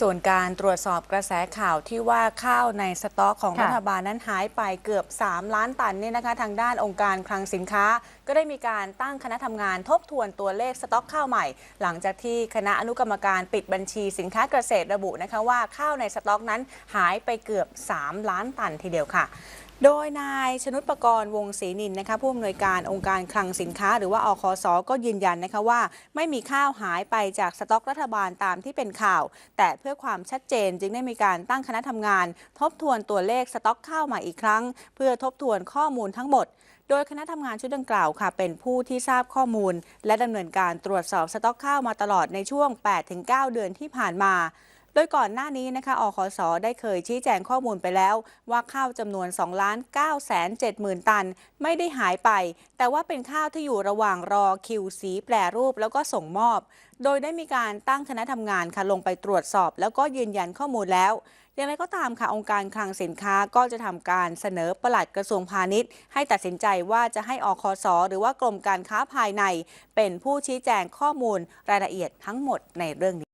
ส่วนการตรวจสอบกระแสข่าวที่ว่าข้าวในสต็อกของค่ะรัฐบาลนั้นหายไปเกือบ 3 ล้านตันเนี่ยนะคะ ทางด้านองค์การคลังสินค้า ก็ได้มีการตั้งคณะทำงานทบทวนตัวเลขสต็อกข้าวใหม่ หลังจากที่คณะอนุกรรมการปิดบัญชีสินค้าเกษตรระบุนะคะว่าข้าวในสต็อกนั้นหายไปเกือบ 3 ล้านตันทีเดียวค่ะ โดยนายชนุชประกรณ์วงศรีนินนะคะผู้อำนวยการองค์การคลังสินค้า หรือว่าอคสก็ยืนยันนะคะว่า ไม่มีข้าวหายไปจากสต็อกรัฐบาลตามที่เป็นข่าว แต่เพื่อความชัดเจนจึงได้มีการตั้งคณะทำงาน ทบทวนตัวเลขสต็อกข้าวใหม่อีกครั้ง เพื่อทบทวนข้อมูลทั้งหมดโดยคณะทำงานชุดดังกล่าวค่ะ เป็นผู้ที่ทราบข้อมูล และดำเนินการตรวจสอบสต็อกข้าวมาตลอดในช่วง 8-9 เดือนที่ผ่านมา โดยก่อนหน้านี้นะคะอคสได้เคยชี้แจงข้อมูลไปแล้ว ว่าข้าวจำนวน2ล้าน9แสน7หมื่นตัน ไม่ได้หายไป แต่ว่าเป็นข้าวที่อยู่ระหว่างรอคิวสีแปรรูปแล้วก็ส่งมอบ โดยได้มีการตั้งคณะทำงานค่ะลงไปตรวจสอบ แล้วก็ยืนยันข้อมูลแล้วอย่างไรก็ตามค่ะองค์การคลังสินค้าก็จะทำการเสนอปลัดกระทรวงพาณิชย์ ให้ตัดสินใจว่าจะให้อคสหรือว่ากรมการค้าภายใน เป็นผู้ชี้แจงข้อมูลรายละเอียดทั้งหมดในเรื่องนี้